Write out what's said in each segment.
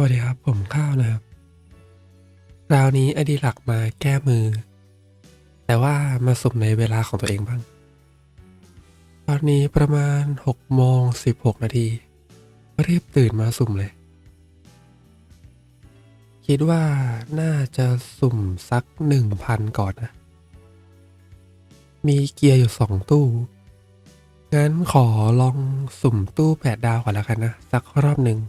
วัสดีครับ ผมข้าวนะครับคราวนี้อดีหลักมาแก้มือ แต่ว่ามาสุ่มในเวลาของตัวเองบ้าง ตอนนี้ประมาณ6โมง16 นาทีรีบตื่นมาสุ่มเลย คิดว่าน่าจะสุ่มสัก1,000ก่อนนะ มีเกียร์อยู่2ตู้ งั้นขอลองสุ่มตู้8ดาวก่อนแล้วกันนะ สักรอบหนึ่ง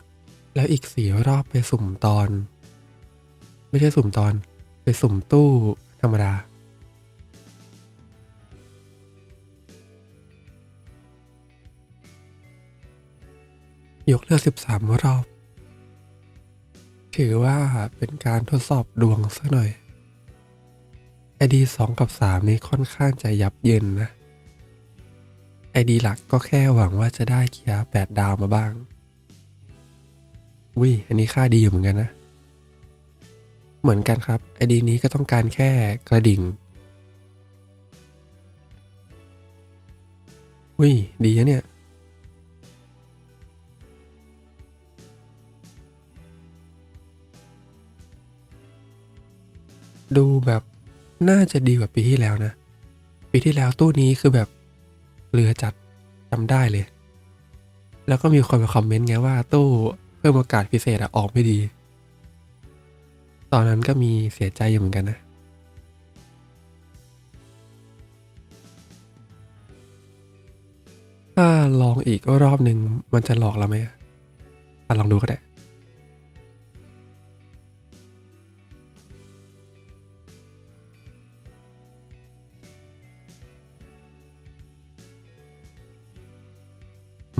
แล้วอีกสี่รอบไปสุ่มตอน ไม่ใช่สุ่มตอน ไปสุ่มตู้ธรรมดา ยกเลือก13รอบ ถือว่าเป็นการทดสอบดวงสักหน่อยไอดี2กับ3นี้ค่อนข้างจะยับเยินนะไอดีหลักก็แค่หวังว่าจะได้เกียร์8ดาวมาบ้าง วิอันนี้ค่าดีอยู่เหมือนกันนะ เหมือนกันครับไอดีนี้ก็ต้องการแค่กระดิ่งวิดีนะเนี่ย ดูแบบน่าจะดีกว่าปีที่แล้วนะ ปีที่แล้วตู้นี้คือแบบเรือจัดจำได้เลย แล้วก็มีคนมาคอมเมนต์ไงว่าตู้ เพิ่มโอกาสพิเศษอะออกไม่ดี ตอนนั้นก็มีเสียใจอยู่เหมือนกันนะ ถ้าลองอีกรอบหนึ่งมันจะหลอกเราไหมอะอะลองดูก็ได้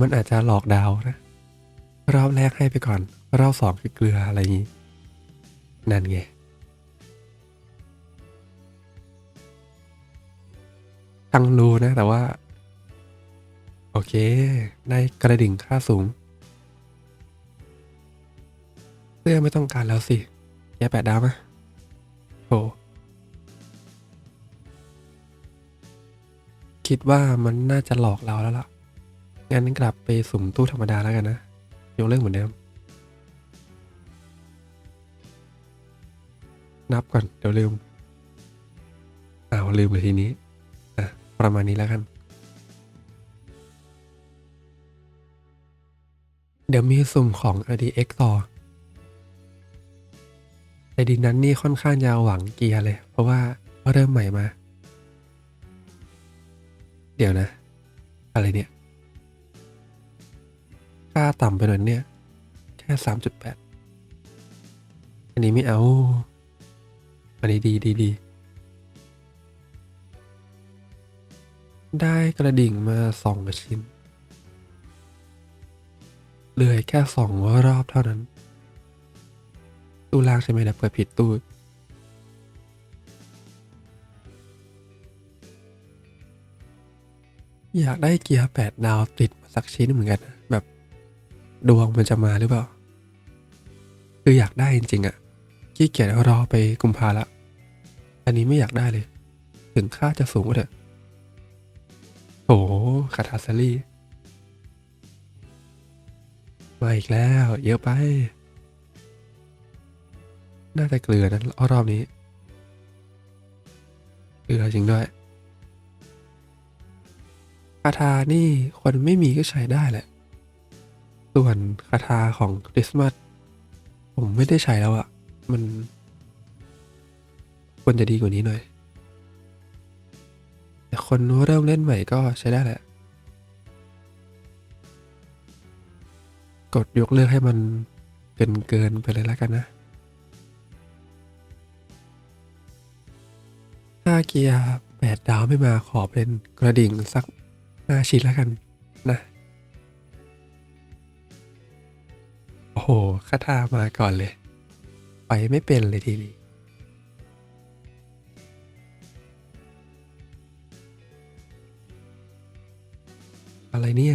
มันอาจจะหลอกดาวนะ รอบแรกให้ไปก่อน รอบสองคือเกลืออะไรอย่างนี้ นั่นไง ตั้งรู้นะ แต่ว่า โอเค ได้กระดิ่งค่าสูง เสื้อไม่ต้องการแล้วสิแย่แปดดาวมะโหคิดว่ามันน่าจะหลอกเราแล้วล่ะ งั้นกลับไปสุ่มตู้ธรรมดาแล้วกันนะ ยกเลิกเหมือนเดิม นับก่อน เดี๋ยวลืมอ้าวลืมเลยทีนี้อะประมาณนี้แล้วกัน เดี๋ยวมีสุ่มของ RDX ต่อไอดีนั้นนี่ค่อนข้างจะหวังเกียร์เลย เพราะว่าเริ่มใหม่มา เดี๋ยวนะ อะไรเนี่ย ค่าต่ำไปหน่อยเนี่ย แค่สามจุดแปดอันนี้ไม่เอา อันนี้ดีดีดี ได้กระดิ่งมาสองชิ้นเหลือแค่สองรอบเท่านั้น ตู้ล่างใช่ไหมเดี๋ยวเปิดผิดตู้อยากได้เกียร์แปดดาวติดมาสักชิ้นเหมือนกันนะ ดวงมันจะมาหรือเปล่า คืออยากได้จริงๆอะขี้เกียจรอไปกุมภาละ อันนี้ไม่อยากได้เลย ถึงค่าจะสูงก็เถอะโอ้คาทาซารีมาอีกแล้ว เยอะไป น่าจะเกลือนะรอบนี้เกลือจริงด้วยคาทานี่คนไม่มีก็ใช้ได้แหละ ส่วนคาถาของคริสต์มาสผมไม่ได้ใช้แล้วอะ่ะมันควรจะดีกว่านี้หน่อย แต่คนเริ่มเล่นใหม่ก็ใช้ได้แหละ กดยกเลิกให้มันเกินเกินไปเลยแล้วกันนะ ถ้าเกียร์แปดดาวไม่มาขอเป็นกระดิ่งสักห้าชิ้นแล้วกันนะ โอ้โหคาถามาก่อนเลย ไปไม่เป็นเลยทีนี้อะไรเนี่ย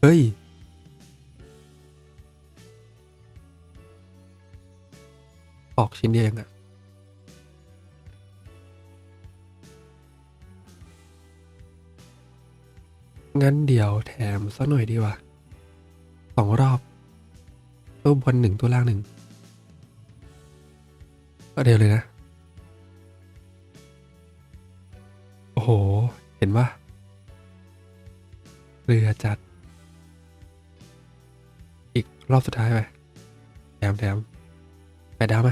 เฮ้ย ออกชิ้นเดียวเองอะ งั้นเดี๋ยวแถมสักหน่อยดีกว่าสองรอบตู้บนหนึ่งตู้ล่างหนึ่งก็เดียวเลยนะ โอ้โห เห็นว่าเรือจัด อีกรอบสุดท้ายไปแถมแถมไปดาวไหม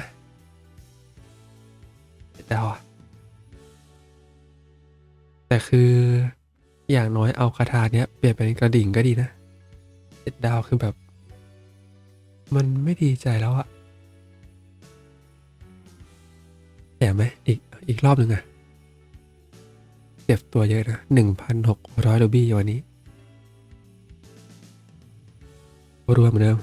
ไปดาวอะ แต่คือ อย่างน้อยเอาคาถาเนี้ยเปลี่ยนเป็นกระดิ่งก็ดีนะเจ็ดดาวคือแบบ มันไม่ดีใจแล้วอะแถมไหมอีกอีกรอบหนึ่งอะเก็บตัวเยอะนะหนึ่งพันหกร้อยโดบี้วันนี้รวมเหมือนเดิม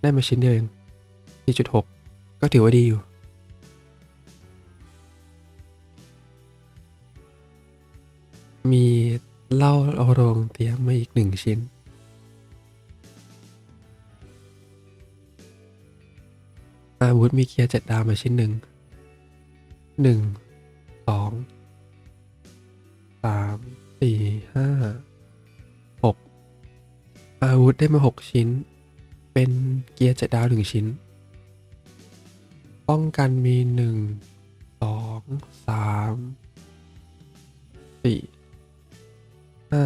ได้มาชิ้นเดียวเองที่จุดหกก็ถือว่าดีอยู่ 1อาวุธมีเกียร์เจ็ดดาวมาชิ้นหนึ่ง หนึ่ง สอง สาม สี่ ห้า หก อาวุธได้มาหกชิ้น เป็นเกียร์เจ็ดดาวหนึ่งชิ้น ป้องกันมีหนึ่ง สอง สาม สี่ ห้า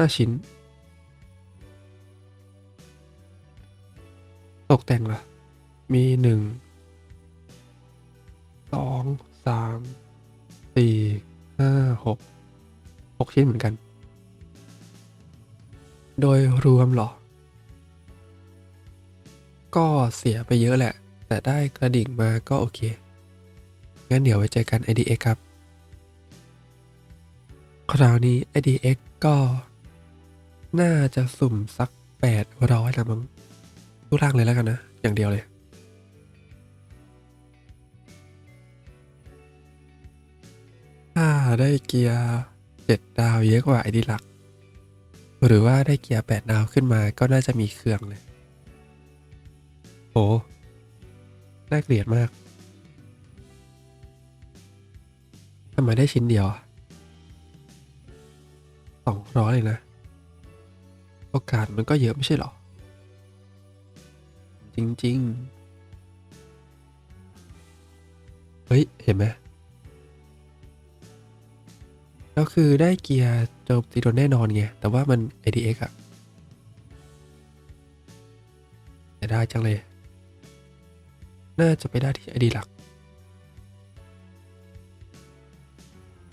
ห้าชิ้น ตกแต่งล่ะ มีหนึ่งสองสามสี่ห้าหกหกชิ้นเหมือนกัน โดยรวมหรอ ก็เสียไปเยอะแหละ แต่ได้กระดิ่งมาก็โอเค งั้นเดี๋ยวไว้เจอกัน IDX ครับ คราวนี้ IDX ก็ น่าจะสุ่มสักแปดร้อยละมั้งตู้ล่างเลยแล้วกันนะ อย่างเดียวเลย ถ้าได้เกียร์เจ็ดดาวเยอะกว่าไอดีหลัก หรือว่าได้เกียร์แปดดาวขึ้นมาก็น่าจะมีเครื่องเลยโหน่าเกลียดมากทำไมได้ชิ้นเดียวสองร้อยเลยนะ โอกาสมันก็เยอะไม่ใช่หรอ จริง ๆ เฮ้ย เห็นไหมแล้วคือได้เกียร์โจมตีโดนแน่นอนไง แต่ว่ามัน ADX อะแต่ได้จังเลย น่าจะไปได้ที่ ID หลัก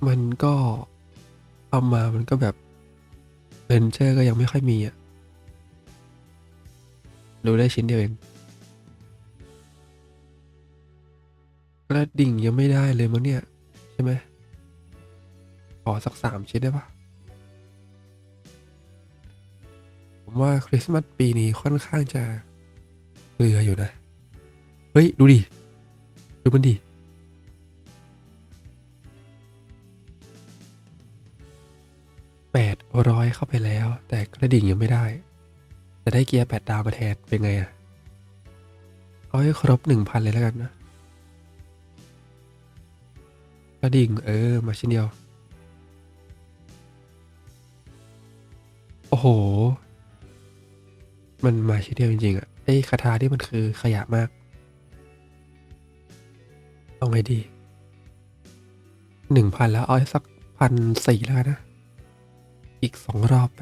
มันก็เอามามันก็แบบ เลนเชอร์ก็ยังไม่ค่อยมีอะ ดูได้ชิ้นเดียวเอง กระดิ่งยังไม่ได้เลยมั้งเนี่ย ใช่ไหม ขอสักสามชิ้นได้ปะผมว่าคริสต์มาสปีนี้ค่อนข้างจะเรืออยู่นะ เฮ้ย ดูดิ ดูมันดิ แปดร้อยเข้าไปแล้ว แต่กระดิ่งยังไม่ได้ แต่ได้เกียร์แปดดาวมาแทนเป็นไงอะเอาให้ครบหนึ่งพันเลยแล้วกันนะ กระดิ่งเออ มาชิ้นเดียว โอ้โห มันมาชิ้นเดียวจริงๆอะไอ้คาถาที่มันคือขยะมากเอาไงดีหนึ่งพันแล้วเอาให้สักพันสี่แล้วนะ อีกสองรอบไป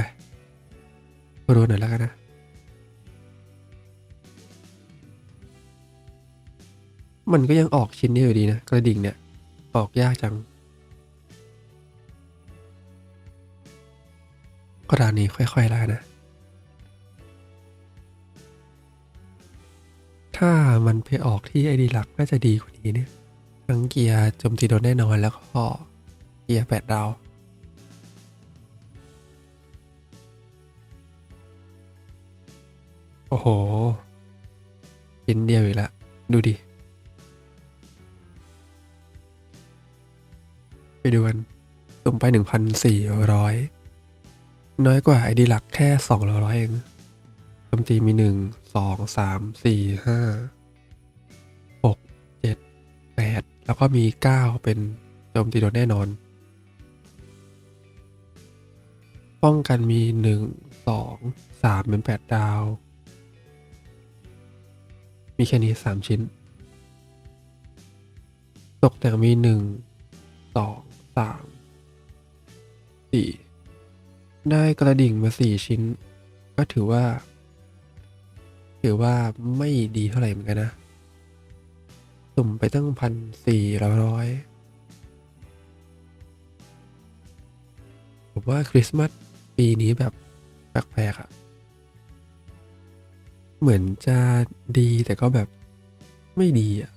รัวหน่อยแล้วกันนะ มันก็ยังออกชิ้นนี้อยู่ดีนะ กระดิ่งเนี่ย ออกยากจังกรานนี้ค่อยๆแล้วนะ ถ้ามันไปออกที่ไอดีหลักน่าจะดีกว่านี้เนี่ยทั้งเกียร์โจมตีโดนแน่นอนแล้วก็เกียร์แปดดาว โอ้โหชิ้นเดียวอีกแล้วดูดิ ไปดูกันสุ่มไปหนึ่งพันสี่ร้อยน้อยกว่าไอดีหลักแค่สองร้อยเองโจมตีมีหนึ่งสองสามสี่ห้าหกเจ็ดแปดแล้วก็มีเก้าเป็นโจมตีโดนแน่นอน ป้องกันมีหนึ่งสองสามเป็นแปดดาว มีแค่นี้สามชิ้น ตกแต่งมีหนึ่งสองสามสี่ได้กระดิ่งมาสี่ชิ้น ก็ถือว่า ถือว่าไม่ดีเท่าไหร่เหมือนกันนะ สุ่มไปตั้งพันสี่ร้อยผมว่าคริสต์มาสปีนี้แบบแปลกๆอะ เหมือนจะดีแต่ก็แบบไม่ดีอะ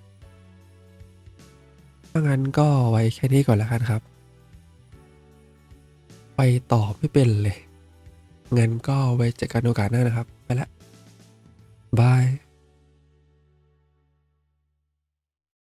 ถ้างั้นก็ไว้แค่นี้ก่อนแล้วกันครับ ไปต่อไม่เป็นเลย งั้นก็ไว้เจอกันโอกาสหน้านะครับ ไปละบาย